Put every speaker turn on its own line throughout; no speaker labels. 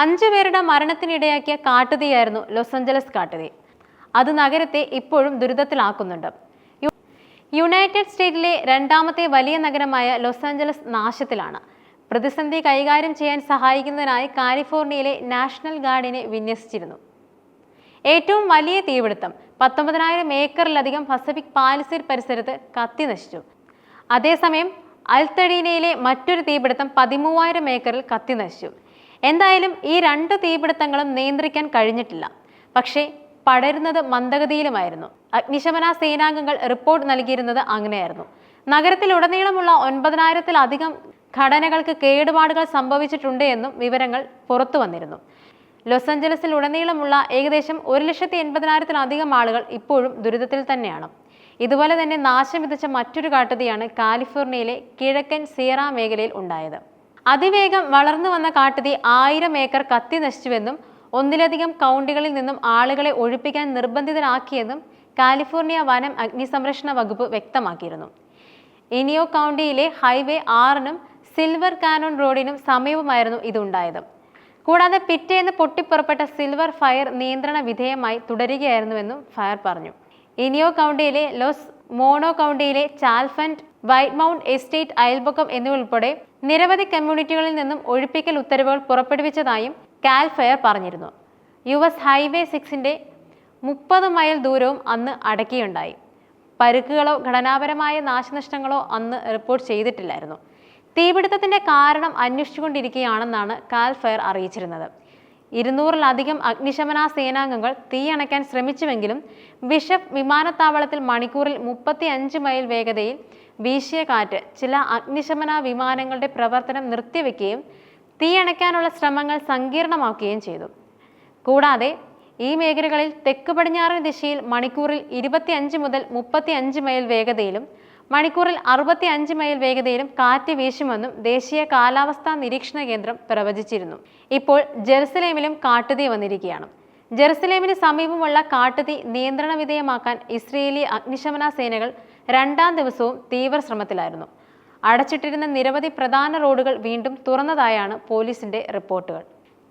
അഞ്ചു പേരുടെ മരണത്തിനിടയാക്കിയ കാട്ടുതീയായിരുന്നു Los Angeles കാട്ടുതീ. അത് നഗരത്തെ ഇപ്പോഴും ദുരിതത്തിലാക്കുന്നുണ്ട്. യുണൈറ്റഡ് സ്റ്റേറ്റിലെ രണ്ടാമത്തെ വലിയ നഗരമായ ലോസ് ആഞ്ചലസ് നാശത്തിലാണ്. പ്രതിസന്ധി കൈകാര്യം ചെയ്യാൻ സഹായിക്കുന്നതിനായി കാലിഫോർണിയയിലെ നാഷണൽ ഗാർഡിനെ വിന്യസിച്ചിരുന്നു. ഏറ്റവും വലിയ തീപിടുത്തം പത്തൊമ്പതിനായിരം ഏക്കറിലധികം പസഫിക് പാലിസിർ പരിസരത്ത് കത്തി നശിച്ചു. അതേസമയം അൽത്തടീനയിലെ മറ്റൊരു തീപിടുത്തം പതിമൂവായിരം ഏക്കറിൽ കത്തി നശിച്ചു. എന്തായാലും ഈ രണ്ട് തീപിടുത്തങ്ങളും നിയന്ത്രിക്കാൻ കഴിഞ്ഞിട്ടില്ല. പക്ഷേ പടരുന്നത് മന്ദഗതിയിലുമായിരുന്നു. അഗ്നിശമന സേനാംഗങ്ങൾ റിപ്പോർട്ട് നൽകിയിരുന്നത് അങ്ങനെയായിരുന്നു. നഗരത്തിലുടനീളമുള്ള ഒൻപതിനായിരത്തിലധികം ഘടനകൾക്ക് കേടുപാടുകൾ സംഭവിച്ചിട്ടുണ്ട് എന്നും വിവരങ്ങൾ പുറത്തു വന്നിരുന്നു. ലോസ് ആഞ്ചലസിൽ ഉടനീളമുള്ള ഏകദേശം ഒരു ലക്ഷത്തി എൺപതിനായിരത്തിലധികം ആളുകൾ ഇപ്പോഴും ദുരിതത്തിൽ തന്നെയാണ്. ഇതുപോലെ തന്നെ നാശം വിതച്ച മറ്റൊരു കാട്ടുതീയാണ് കാലിഫോർണിയയിലെ കിഴക്കൻ സിയറ മേഖലയിൽ ഉണ്ടായത്. അതിവേഗം വളർന്നു വന്ന കാട്ടുതീ ആയിരം ഏക്കർ കത്തി നശിച്ചുവെന്നും ഒന്നിലധികം കൗണ്ടികളിൽ നിന്നും ആളുകളെ ഒഴിപ്പിക്കാൻ നിർബന്ധിതരാക്കിയെന്നും കാലിഫോർണിയ വനം അഗ്നിസംരക്ഷണ വകുപ്പ് വ്യക്തമാക്കിയിരുന്നു. ഇനിയോ കൗണ്ടിയിലെ ഹൈവേ ആറിനും സിൽവർ കാനോൺ റോഡിനും സമീപമായിരുന്നു ഇതുണ്ടായത്. കൂടാതെ പിറ്റേന്ന് പൊട്ടിപ്പുറപ്പെട്ട സിൽവർ ഫയർ നിയന്ത്രണ വിധേയമായി തുടരുകയായിരുന്നുവെന്നും ഫയർ പറഞ്ഞു. ഇനിയോ കൗണ്ടിയിലെ ലോസ് മോണോ കൗണ്ടിയിലെ ചാൽഫൻഡ് വൈറ്റ് മൗണ്ട് എസ്റ്റേറ്റ് അയൽപക്കം എന്നിവയുൾപ്പെടെ നിരവധി കമ്മ്യൂണിറ്റികളിൽ നിന്നും ഒഴിപ്പിക്കൽ ഉത്തരവുകൾ പുറപ്പെടുവിച്ചതായും കാൽഫെയർ പറഞ്ഞിരുന്നു. യു എസ് ഹൈവേ സിക്സിന്റെ മുപ്പത് മൈൽ ദൂരവും അന്ന് അടക്കിയുണ്ടായി. പരുക്കുകളോ ഘടനാപരമായ നാശനഷ്ടങ്ങളോ അന്ന് റിപ്പോർട്ട് ചെയ്തിട്ടില്ലായിരുന്നു. തീപിടുത്തത്തിന്റെ കാരണം അന്വേഷിച്ചുകൊണ്ടിരിക്കുകയാണെന്നാണ് കാൽഫയർ അറിയിച്ചിരുന്നത്. ഇരുന്നൂറിലധികം അഗ്നിശമന സേനാംഗങ്ങൾ തീയണയ്ക്കാൻ ശ്രമിച്ചുവെങ്കിലും ബിഷപ്പ് വിമാനത്താവളത്തിൽ മണിക്കൂറിൽ മുപ്പത്തി അഞ്ച് മൈൽ വേഗതയിൽ വീശിയ കാറ്റ് ചില അഗ്നിശമന വിമാനങ്ങളുടെ പ്രവർത്തനം നിർത്തിവെക്കുകയും തീയണയ്ക്കാനുള്ള ശ്രമങ്ങൾ സങ്കീർണമാക്കുകയും ചെയ്തു. കൂടാതെ ഈ മേഖലകളിൽ തെക്ക് പടിഞ്ഞാറൻ ദിശയിൽ മണിക്കൂറിൽ ഇരുപത്തിയഞ്ച് മുതൽ മുപ്പത്തി അഞ്ച് മൈൽ വേഗതയിലും മണിക്കൂറിൽ അറുപത്തി അഞ്ച് മൈൽ വേഗതയിലും കാറ്റ് വീശുമെന്നും ദേശീയ കാലാവസ്ഥാ നിരീക്ഷണ കേന്ദ്രം പ്രവചിച്ചിരുന്നു. ഇപ്പോൾ ജെറുസലേമിലും കാട്ടുതീ വന്നിരിക്കുകയാണ്. ജെറുസലേമിന് സമീപമുള്ള കാട്ടുതീ നിയന്ത്രണ വിധേയമാക്കാൻ ഇസ്രയേലി അഗ്നിശമന സേനകൾ രണ്ടാം ദിവസവും തീവ്ര ശ്രമത്തിലായിരുന്നു അടച്ചിട്ടിരുന്ന നിരവധി പ്രധാന റോഡുകൾ വീണ്ടും തുറന്നതായാണ് പോലീസിന്റെ റിപ്പോർട്ടുകൾ.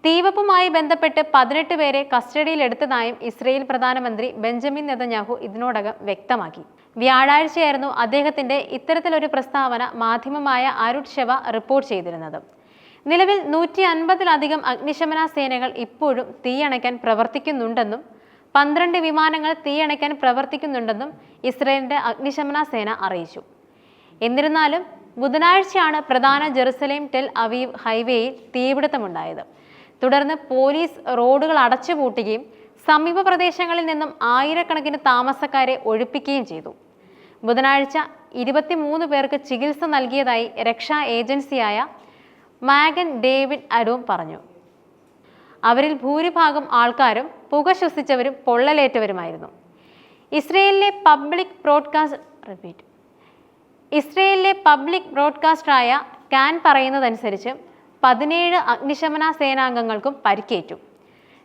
തീവപ്പുമായി ബന്ധപ്പെട്ട് പതിനെട്ട് പേരെ കസ്റ്റഡിയിലെടുത്തതായും ഇസ്രയേൽ പ്രധാനമന്ത്രി ബെഞ്ചമിൻ നെതന്യാഹു ഇതിനോടകം വ്യക്തമാക്കി. വ്യാഴാഴ്ചയായിരുന്നു അദ്ദേഹത്തിന്റെ ഇത്തരത്തിലൊരു പ്രസ്താവന മാധ്യമമായ അരുട് ഷെവ റിപ്പോർട്ട് ചെയ്തിരുന്നത്. നിലവിൽ നൂറ്റി അൻപതിലധികം അഗ്നിശമന സേനകൾ ഇപ്പോഴും തീയണയ്ക്കാൻ പ്രവർത്തിക്കുന്നുണ്ടെന്നും പന്ത്രണ്ട് വിമാനങ്ങൾ തീയണയ്ക്കാൻ പ്രവർത്തിക്കുന്നുണ്ടെന്നും ഇസ്രയേലിന്റെ അഗ്നിശമന സേന അറിയിച്ചു. എന്നിരുന്നാലും ബുധനാഴ്ചയാണ് പ്രധാന ജെറുസലേം ടെൽ അവീവ് ഹൈവേയിൽ തീപിടുത്തമുണ്ടായത്. തുടർന്ന് പോലീസ് റോഡുകൾ അടച്ചുപൂട്ടുകയും സമീപ പ്രദേശങ്ങളിൽ നിന്നും ആയിരക്കണക്കിന് താമസക്കാരെ ഒഴിപ്പിക്കുകയും ചെയ്തു. ബുധനാഴ്ച ഇരുപത്തിമൂന്ന് പേർക്ക് ചികിത്സ നൽകിയതായി രക്ഷാ ഏജൻസിയായ മാഗൻ ഡേവിഡ് അരോം പറഞ്ഞു. അവരിൽ ഭൂരിഭാഗം ആൾക്കാരും പുക ശ്വസിച്ചവരും പൊള്ളലേറ്റവരുമായിരുന്നു. ഇസ്രയേലിലെ പബ്ലിക് ബ്രോഡ്കാസ്റ്റ് റിപ്പീറ്റ്. ഇസ്രയേലിലെ പബ്ലിക് ബ്രോഡ്കാസ്റ്ററായ കാൻ പറയുന്നതനുസരിച്ച് പതിനേഴ് അഗ്നിശമന സേനാംഗങ്ങൾക്കും പരിക്കേറ്റു.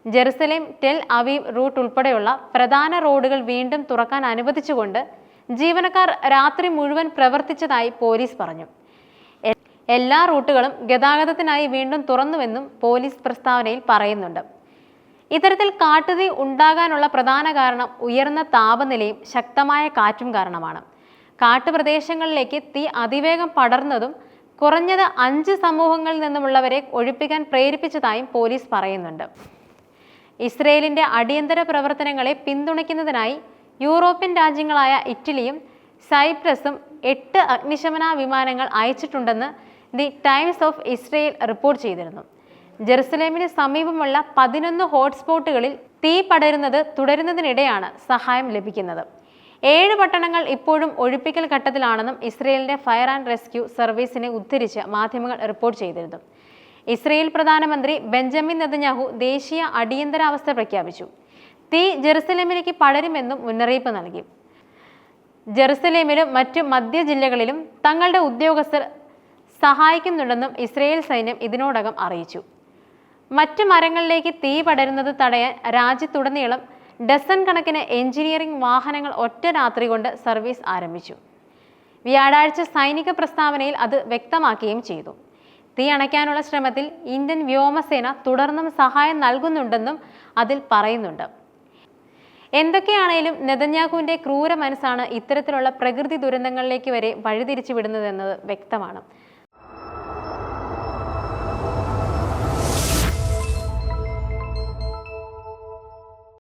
ജെറുസലേം ടെൽ അവീവ് റൂട്ട് ഉൾപ്പെടെയുള്ള പ്രധാന റോഡുകൾ വീണ്ടും തുറക്കാൻ അനുവദിച്ചുകൊണ്ട് ജീവനക്കാർ രാത്രി മുഴുവൻ പ്രവർത്തിച്ചതായി പോലീസ് പറഞ്ഞു. എല്ലാ റൂട്ടുകളും ഗതാഗതത്തിനായി വീണ്ടും തുറന്നുവെന്നും പോലീസ് പ്രസ്താവനയിൽ പറയുന്നുണ്ട്. ഇത്തരത്തിൽ കാട്ടുതീ ഉണ്ടാകാനുള്ള പ്രധാന കാരണം ഉയർന്ന താപനിലയും ശക്തമായ കാറ്റും കാരണമാണ്. കാട്ടുപ്രദേശങ്ങളിലേക്ക് തീ അതിവേഗം പടർന്നതും കുറഞ്ഞത് അഞ്ച് സമൂഹങ്ങളിൽ നിന്നുമുള്ളവരെ ഒഴിപ്പിക്കാൻ പ്രേരിപ്പിച്ചതായും പോലീസ് പറയുന്നുണ്ട്. ഇസ്രയേലിന്റെ അടിയന്തര പ്രവർത്തനങ്ങളെ പിന്തുണയ്ക്കുന്നതിനായി യൂറോപ്യൻ രാജ്യങ്ങളായ ഇറ്റലിയും സൈപ്രസും എട്ട് അഗ്നിശമന വിമാനങ്ങൾ അയച്ചിട്ടുണ്ടെന്ന് the Times of Israel report ചെയ്തിരുന്നു. ജെറുസലേമിന് സമീപമുള്ള പതിനൊന്ന് ഹോട്ട്സ്പോട്ടുകളിൽ തീ പടരുന്നത് തുടരുന്നതിനിടെയാണ് സഹായം ലഭിക്കുന്നത്. ഏഴ് പട്ടണങ്ങൾ ഇപ്പോഴും ഒഴിപ്പിക്കൽ ഘട്ടത്തിലാണെന്നും ഇസ്രയേലിന്റെ ഫയർ ആൻഡ് റെസ്ക്യൂ സർവീസിനെ ഉദ്ധരിച്ച് മാധ്യമങ്ങൾ റിപ്പോർട്ട് ചെയ്തിരുന്നു. ഇസ്രയേൽ പ്രധാനമന്ത്രി ബെഞ്ചമിൻ നെതന്യാഹു ദേശീയ അടിയന്തരാവസ്ഥ പ്രഖ്യാപിച്ചു. തീ ജെറുസലേമിലേക്ക് പടരുമെന്നും മുന്നറിയിപ്പ് നൽകി. ജെറുസലേമിലും മറ്റ് മധ്യ ജില്ലകളിലും തങ്ങളുടെ ഉദ്യോഗസ്ഥർ സഹായിക്കുന്നുണ്ടെന്നും ഇസ്രയേൽ സൈന്യം ഇതിനോടകം അറിയിച്ചു. മറ്റ് മരങ്ങളിലേക്ക് തീ പടരുന്നത് തടയാൻ രാജ്യത്തുടനീളം ഡസൻ കണക്കിന് എഞ്ചിനീയറിംഗ് വാഹനങ്ങൾ ഒറ്റ രാത്രി കൊണ്ട് സർവീസ് ആരംഭിച്ചു. വ്യാഴാഴ്ച സൈനിക പ്രസ്താവനയിൽ അത് വ്യക്തമാക്കുകയും ചെയ്തു. തീ അണയ്ക്കാനുള്ള ശ്രമത്തിൽ ഇന്ത്യൻ വ്യോമസേന തുടർന്നും സഹായം നൽകുന്നുണ്ടെന്നും അതിൽ പറയുന്നുണ്ട്. എന്തൊക്കെയാണേലും നെതന്യാഹുവിന്റെ ക്രൂര മനസ്സാണ് ഇത്തരത്തിലുള്ള പ്രകൃതി ദുരന്തങ്ങളിലേക്ക് വരെ വഴിതിരിച്ചു വിടുന്നതെന്നത് വ്യക്തമാണ്.